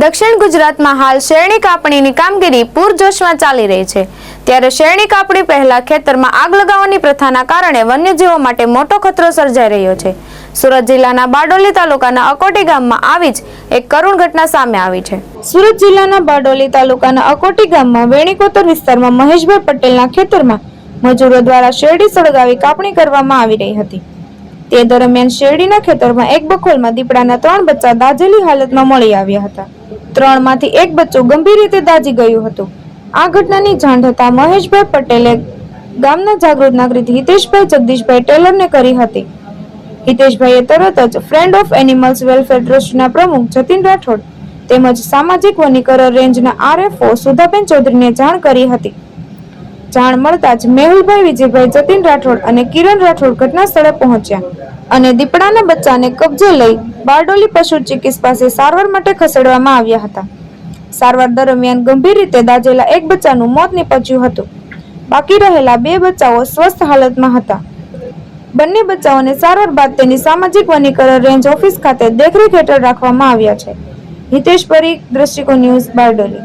દક્ષિણ ગુજરાતમાં હાલ શેરણી કાપણીની કામગીરી પૂરજોશમાં ચાલી રહી છે. ત્યારે શેરણી કાપણી પહેલા ખેતરમાં આગ લગાવવાની પ્રથાના કારણે વન્યજીવો માટે મોટો ખતરો સર્જાઈ રહ્યો છે. સુરત જિલ્લાના બારડોલી તાલુકાના અકોટી ગામમાં આવી જ એક કરુણ ઘટના સામે આવી છે. સુરત જિલ્લાના બારડોલી તાલુકાના અકોટી ગામમાં વેણીકોતર વિસ્તારમાં મહેશભાઈ પટેલના ખેતરમાં મજૂરો દ્વારા શેરડી સળગાવી કાપણી કરવામાં આવી રહી હતી. તે દરમિયાન શેરડીના ખેતરમાં એક બખોલમાં દીપડાના ત્રણ બચ્ચા દાઝેલી હાલતમાં મળી આવ્યા હતા. ત્રણમાંથી એક બચ્ચું ગંભીર રીતે દાઝી ગયું હતું. આ ઘટનાની જાણ થતાં મહેશભાઈ પટેલે ગામના જાગૃત નાગરિક હિતેશભાઈ જગદીશભાઈ ટેલરને કરી હતી. હિતેશભાઈએ તરત જ ફ્રેન્ડ ઓફ એનિમલ્સ વેલફેર ટ્રસ્ટના પ્રમુખ જતીન રાઠોડ તેમજ સામાજિક વનીકરણ રેન્જના આરએફઓ સુધાબેન ચૌધરીને જાણ કરી હતી. જાણ મળતા જ મેહુલભાઈ વિજયભાઈ જતીન રાઠોડ અને કિરણ રાઠોડ ઘટના સ્થળે પહોંચ્યા. અને દીપડાના બચ્ચાને કબજે લઈ બારડોલી પશુ ચિકિત્સ પાસે સારવાર માટે ખસેડવામાં આવ્યા હતા. સારવાર દરમિયાન ગંભીર રીતે દાઝેલા એક બચ્ચાનું મોત નીપજ્યું હતું. બાકી રહેલા બે બચ્ચાઓ સ્વસ્થ હાલતમાં હતા. બંને બચ્ચાઓને સારવાર બાદ તેની સામાજિક વનીકરણ રેન્જ ઓફિસ ખાતે દેખરેખ હેઠળ રાખવામાં આવ્યા છે. હિતેશ પરી દ્રષ્ટિકોણ ન્યૂઝ, બારડોલી.